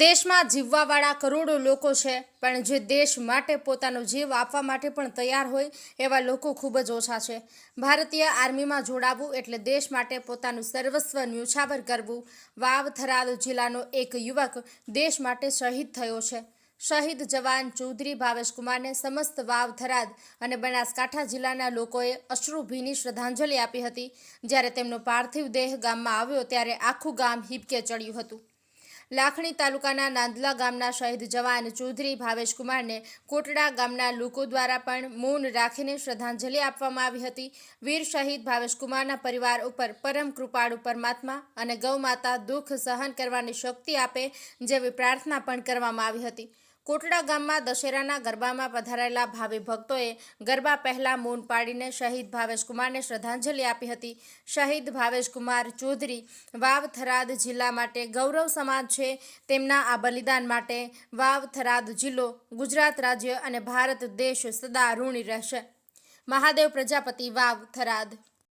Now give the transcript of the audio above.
દેશમાં જીવવાવાળા કરોડો લોકો છે, પણ જે દેશ માટે પોતાનો જીવ આપવા માટે પણ તૈયાર હોય, એવા લોકો ખૂબ જ ઓછા છે. ભારતીય આર્મીમાં જોડાવવું એટલે દેશ માટે પોતાનું સર્વસ્વ ન્યુછાવર કરવું, વાવ થરાદ જિલ્લાનો એક યુવક દેશ માટે શહીદ થયો છે. શહીદ જવાન ચૌધરી ભાવેશકુમારને સમસ્ત વાવ થરાદ અને બનાસકાંઠા જિલ્લાના લોકોએ અશ્રુભીની શ્રદ્ધાંજલિ આપી હતી. જ્યારે તેમનો પાર્થિવ દેહ ગામમાં આવ્યો, ત્યારે આખું ગામ હિપકે ચડ્યું હતું. લાખણી તાલુકાના નાંદલા ગામના શહીદ જવાન ચૌધરી ભાવેશકુમારને કોટડા ગામના લોકો દ્વારા પણ મૌન રાખીને શ્રદ્ધાંજલિ આપવામાં આવી હતી. વીર શહીદ ભાવેશકુમારના પરિવાર ઉપર પરમ કૃપાળુ પરમાત્મા અને ગૌમાતા દુઃખ સહન કરવાની શક્તિ આપે જેવી પ્રાર્થના પણ કરવામાં આવી હતી. કોટડા ગામમાં દશેરાના ગરબામાં પધારેલા ભાવિ ભક્તોએ ગરબા પહેલા મૌન પાડીને શહીદ ભાવેશકુમારને શ્રદ્ધાંજલિ આપી હતી. શહીદ ભાવેશકુમાર ચૌધરી વાવ થરાદ જિલ્લા માટે ગૌરવ સમાન છે. તેમના આ બલિદાન માટે વાવ થરાદ જિલ્લો, ગુજરાત રાજ્ય અને ભારત દેશ સદા ઋણી રહેશે. મહાદેવ પ્રજાપતિ વાવ થરાદ